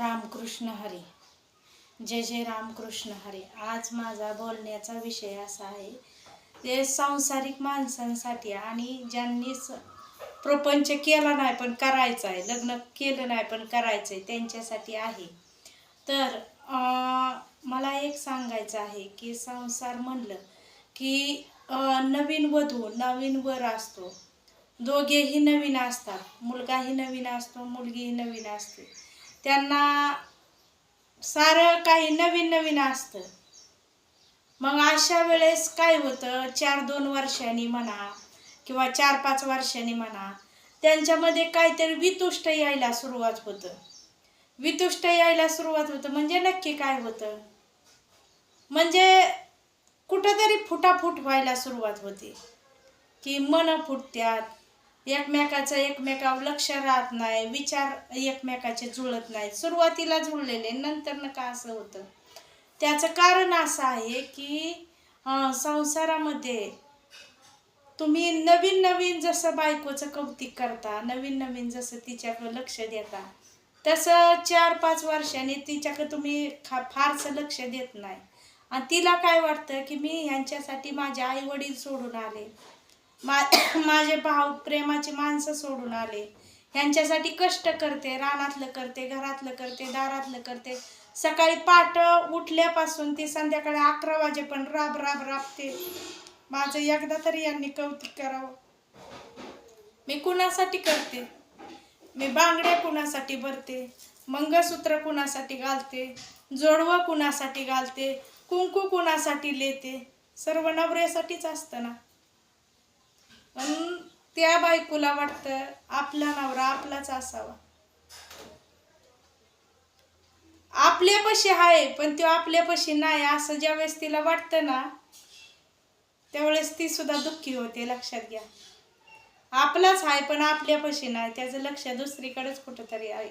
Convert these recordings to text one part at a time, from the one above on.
रामकृष्ण हरी. जय जय रामकृष्ण हरी. आज माझा बोलण्याचा विषय असा आहे ते सांसारिक माणसांसाठी आणि ज्यांनी प्रपंच केला नाही पण करायचा आहे लग्न केलं नाही पण करायचं आहे त्यांच्यासाठी आहे. तर मला एक सांगायचं आहे की संसार म्हणलं की नवीन वधू नवीन वर असतो. दोघेही नवीन असतात. मुलगाही नवीन असतो मुलगीही नवीन असते. त्यांना सारं काही नवीन नवीन असतं. मग अशा वेळेस काय होतं? चार दोन वर्षांनी म्हणा किंवा चार पाच वर्षांनी म्हणा त्यांच्यामध्ये काहीतरी वितुष्ट यायला सुरुवात होतं. वितुष्ट यायला सुरुवात होतं. म्हणजे नक्की काय होतं? म्हणजे कुठंतरी फुटाफूट व्हायला सुरुवात होते. की मन फुटत्यात एकमेकाचं एकमेकावर लक्ष राहत नाही विचार एकमेकाचे जुळत नाहीत. सुरुवातीला जुळलेले नंतर न का असं होतं? त्याचं कारण असं आहे की संसारामध्ये तुम्ही नवीन नवीन जसं बायकोचं कौतिक करता नवीन नवीन जसं तिच्याकडं लक्ष देता तसं चार पाच वर्षांनी तिच्याकडं तुम्ही खा फारसं लक्ष देत नाही. आणि तिला काय वाटतं की मी ह्यांच्यासाठी माझे आई वडील सोडून आले. मा माझे भाऊ प्रेमाचे माणसं सोडून आले. ह्यांच्यासाठी कष्ट करते रानातलं करते घरातलं करते दारातलं करते. सकाळी पाट उठल्यापासून ती संध्याकाळी अकरा वाजे पण राब राब राबते. माझं एकदा तरी यांनी कौतुक करावं. मी कुणासाठी करते? मी बांगड्या कुणासाठी भरते? मंगळसूत्र कुणासाठी घालते? जोडवं कुणासाठी घालते? कुंकू कुणासाठी लेते? सर्व नवऱ्यासाठीच असतं ना. पण त्या बायकोला वाटतं आपला नवरा आपलाच असावा. आपल्यापाशी आहे पण तो आपल्यापाशी नाही असं ज्यावेळेस तिला वाटतं ना त्यावेळेस ती सुद्धा दुःखी होते लक्षात घ्या. आपलाच आहे पण आपल्यापाशी नाही त्याचं लक्ष दुसरीकडेच कुठंतरी आहे.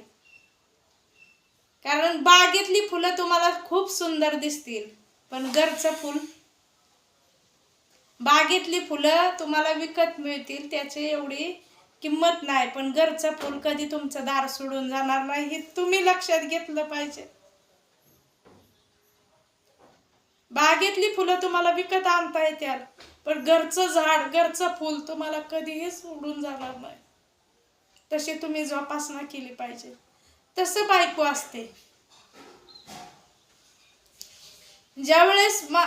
कारण बागेतली फुलं तुम्हाला खूप सुंदर दिसतील पण घरचं फुल बागेतली फुलं तुम्हाला विकत मिळतील त्याची एवढी किंमत नाही. पण घरचं फुल कधी तुमचं दार सोडून जाणार नाही हे तुम्ही लक्षात घेतलं पाहिजे. बागेतली फुलं तुम्हाला विकत आणता येतील पण घरचं झाड घरचं फुल तुम्हाला कधीही सोडून जाणार नाही. तशी तुम्ही जोपासना केली पाहिजे. तसं बायको असते. ज्यावेळेस मा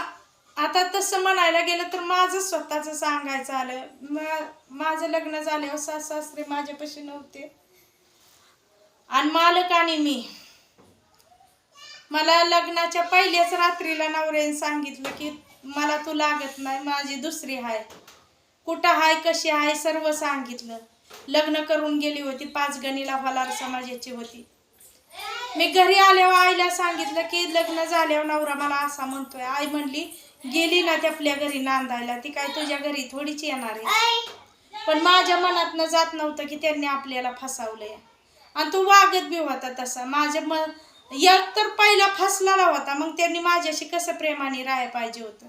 आता तसं म्हणायला गेलं तर माझं स्वतःचं सांगायचं आलं. मा- माझं लग्न झाल्यावर सास सासरे माझ्यापाशी नव्हते. आणि मालक आणि मी. मला लग्नाच्या पहिल्याच रात्रीला नवऱ्याने सांगितलं की मला तू लागत नाही माझी दुसरी आहे कुठं हाय कशी आहे सर्व सांगितलं. लग्न करून गेली होती पाच गणीला फलार समाजाची होती. मी घरी आल्यावर आईला सांगितलं की लग्न झाल्यावर नवरा मला असा म्हणतोय. आई म्हणली गेली ना त्या आपल्या घरी नांदायला. ती काय तुझ्या घरी थोडीच येणार आहे. पण माझ्या मनातनं जात नव्हतं की त्यांनी आपल्याला फसावलंय. आणि तो वागत बी होता तसा. माझ्या म एक तर पहिला फसलेला होता मग त्यांनी माझ्याशी कसं प्रेमाने राहायला पाहिजे होतं?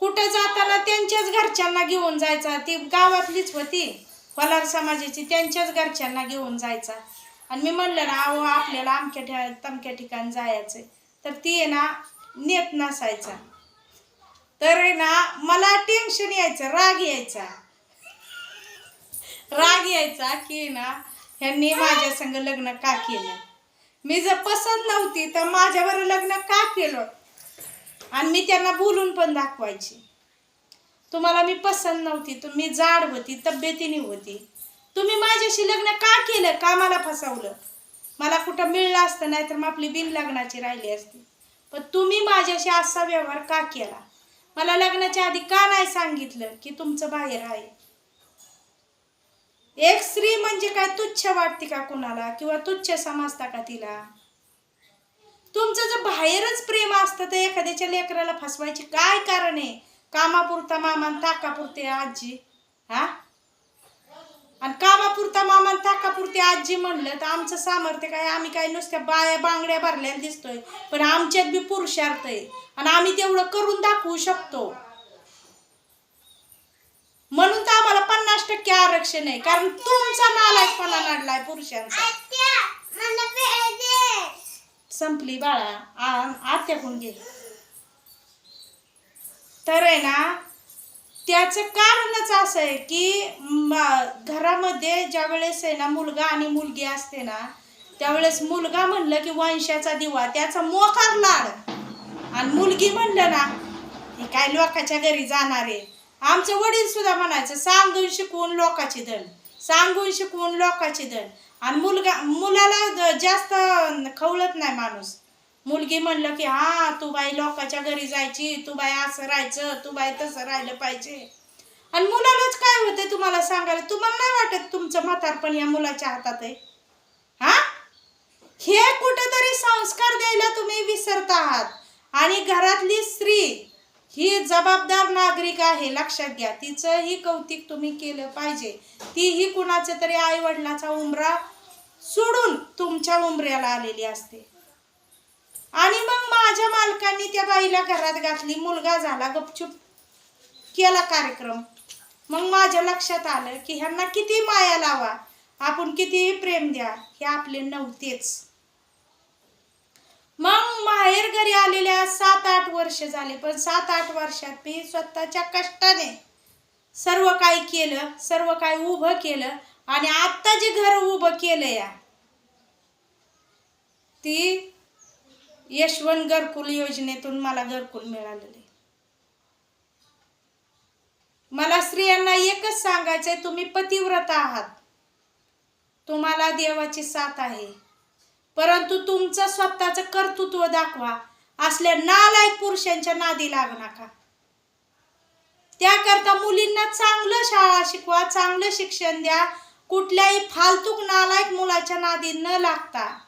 कुठं जाताना त्यांच्याच घरच्यांना घेऊन जायचा? ती गावातलीच होती फलार समाजाची. त्यांच्याच घरच्यांना घेऊन जायचा. आणि मी म्हणलं ना अहो आपल्याला अमक्या ठिकाणी तमक्या ठिकाणी जायचंय. तर ती आहे ना नेत नसायचा. तर आहे ना मला टेन्शन यायचं राग यायचा. राग यायचा की ना ह्यांनी माझ्या संग लग्न का केलं? मी जर पसंत नव्हती तर माझ्यावर लग्न का केलं? आणि मी त्यांना बोलून पण दाखवायची. तुम्हाला मी पसंत नव्हती तुम्ही जाड होती तब्येतीने होती. तुम्ही माझ्याशी लग्न का केलं? का मला फसवलं? मला कुठं मिळलं असतं नाही तर मग आपली बिन लग्नाची राहिली असती. पण तुम्ही माझ्याशी असा व्यवहार का केला? मला लग्नाच्या आधी का नाही सांगितलं की तुमचं बाहेर आहे? एक स्त्री म्हणजे काय तुच्छ वाटते का कुणाला किंवा तुच्छ समजता का तिला? तुमचं जर बाहेरच प्रेम असतं तर एखाद्याच्या लेकराला फसवायचे काय कारण आहे? कामापुरता मामान ताकापुरते आजी हा? आणि कामापुरता मामा आणि ताकापुरती आजी म्हणलं तर आमचं सामर्थ्य काय? आम्ही काय नुसत्या बाया बांगड्या भरलेल्या दिसतोय पण आमच्यात बी पुरुषार्थ आहे. आणि आम्ही तेवढं करून दाखवू शकतो. म्हणून तर आम्हाला पन्नास टक्के आरक्षण आहे कारण तुमचा नालायकपणा नडलाय पुरुषांचा. संपली बाळा आत्या आत्याकडून घे तर आहे ना त्याचं कारणच असं आहे की घरामध्ये ज्या वेळेस आहे ना मुलगा आणि मुलगी असते ना त्यावेळेस मुलगा म्हणलं की वंशाचा दिवा त्याचा मोकार लाड. आणि मुलगी म्हणलं ना हे काय लोकाच्या घरी जाणार आहे? आमचे वडील सुद्धा म्हणायचं सांगून शिकवून लोकाची धन सांगून शिकवून लोकाची धन. आणि मुलगा मुलाला जास्त खवळत नाही माणूस. मुलगी म्हणलं की हा तू बाई लोकाच्या घरी जायची तू बाई असं राहायचं तू बाई तसं राहिलं पाहिजे. आणि मुलालाच काय होते तुम्हाला सांगायला? तुम्हाला नाही वाटत तुमचं म्हातारपण या मुलाच्या हातात आहे? हा? हे कुठेतरी संस्कार द्यायला तुम्ही विसरत आहात. आणि घरातली स्त्री ही जबाबदार नागरिक आहे लक्षात घ्या. तिचंही कौतिक तुम्ही केलं पाहिजे. तीही कुणाच्या तरी आई वडिलाचा उमरा सोडून तुमच्या उमऱ्याला आलेली असते. आणि मग माझ्या मालकांनी त्या बाईला घरात घातली. मुलगा झाला गपचूप केला कार्यक्रम. मग माझ्या लक्षात आलं की ह्यांना किती माया लावा. आपण कितीही प्रेम द्या हे आपले नव्हतेच. मग माहेर घरी आलेल्या सात आठ वर्ष झाले. पण सात आठ वर्षात मी स्वतःच्या कष्टाने सर्व काही केलं सर्व काही उभं केलं आणि आत्ता जे घर उभं केलं या ती यशवंत घरकुल योजनेतून मला घरकुल मिळालेले. मला स्त्रियांना एकच सांगायचंय तुम्ही पतिव्रत आहात. तुम्हाला देवाची साथ आहे. परंतु तुमचं स्वतःचं कर्तृत्व दाखवा. असल्या नालायक पुरुषांच्या नादी लागू नका. त्याकरता मुलींना चांगलं शाळा शिकवा चांगलं शिक्षण द्या. कुठल्याही फालतूक नालायक मुलाच्या नादी न लागता.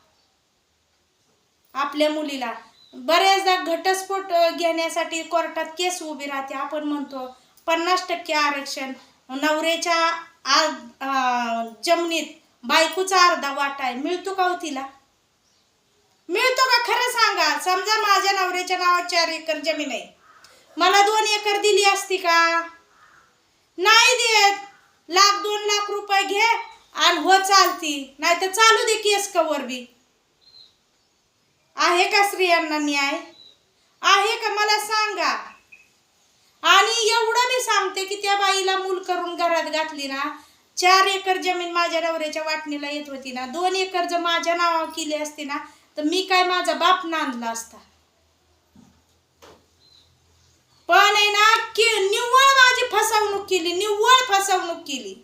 आपल्या मुलीला. बऱ्याचदा घटस्फोट घेण्यासाठी कोर्टात केस उभी राहते आपण म्हणतो पन्नास टक्के आरक्षण. नवऱ्याच्या आ- जमिनीत बायकोचा अर्धा वाटा आहे. मिळतो का हो तिला? मिळतो का? खरं सांगा. समजा माझ्या नवऱ्याच्या नावात चार एकर जमीन आहे. मला दोन एकर दिली असती का? नाही देत. लाख दोन लाख रुपये घे आणि हो चालती. नाही तर चालू दे केस कवर बी. आहे का स्त्रियांना न्याय? आहे का? मला सांगा. आणि एवढं मी सांगते की त्या बाईला मूल करून घरात घातली ना चार एकर जमीन माझ्या नवऱ्याच्या वाटणीला येत होती ना दोन एकर जर माझ्या नावावर केली असती ना तर मी काय माझा बाप नांदला असता? पण आहे ना की निव्वळ माझी फसवणूक केली निव्वळ फसवणूक केली.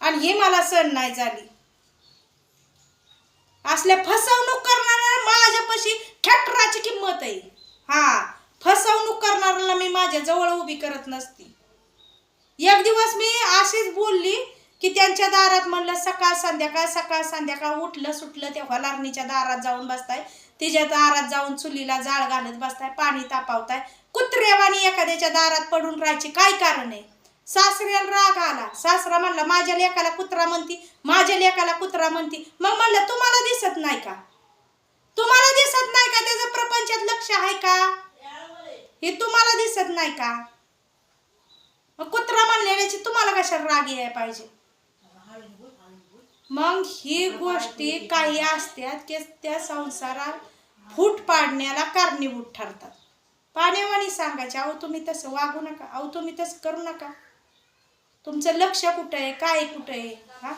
आणि हे मला सण नाही झाली. असल्या फसवणूक करणाऱ्या माझ्यापाशी खेटराची किंमत आहे. हा फसवणूक करणाऱ्याला मी माझ्या जवळ उभी करत नसती. एक दिवस मी अशीच बोलली की त्यांच्या दारात म्हणलं सकाळ संध्याकाळ सकाळ संध्याकाळ उठलं सुटलं त्या लारणीच्या दारात जाऊन बसताय. तिच्या दारात जाऊन चुलीला जाळ घालत बसताय पाणी तापावताय. कुत्रेवानी एखाद्याच्या दारात पडून राहायची काय कारण आहे? सासऱ्याला राग आला. सासरा म्हणला माझ्या लेकाला कुत्रा म्हणती माझ्या लेकाला कुत्रा म्हणती. मग म्हणलं तुम्हाला दिसत नाही का? तुम्हाला दिसत नाही का? त्याचं प्रपंचात लक्ष आहे का? हे तुम्हाला दिसत नाही का? मग कुत्रा म्हणण्याची तुम्हाला कशाला राग यायला पाहिजे? मग ही गोष्टी काही असतात की त्या संसारात फूट पाडण्याला कारणीभूत ठरतात. पाण्यावानी सांगायचे अहो तुम्ही तसं वागू नका. अहो तुम्ही तसं करू नका. तुमचं लक्ष कुठं आहे? काय कुठं आहे? हा?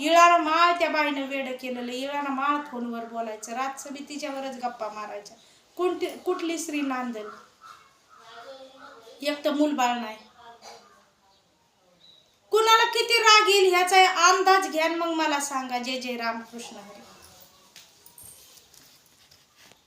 इळाला माळ त्या बाईनं वेड केलेलं. इळाला माळ फोनवर बोलायचं. रात सभी तिच्यावरच गप्पा मारायच्या. कोणती कुठली स्त्री नांदल? एक तर मूलबाळ नाही. कुणाला किती राग येईल? ह्याचा अंदाज घ्यान मग मला सांगा. जे जय रामकृष्ण हरी.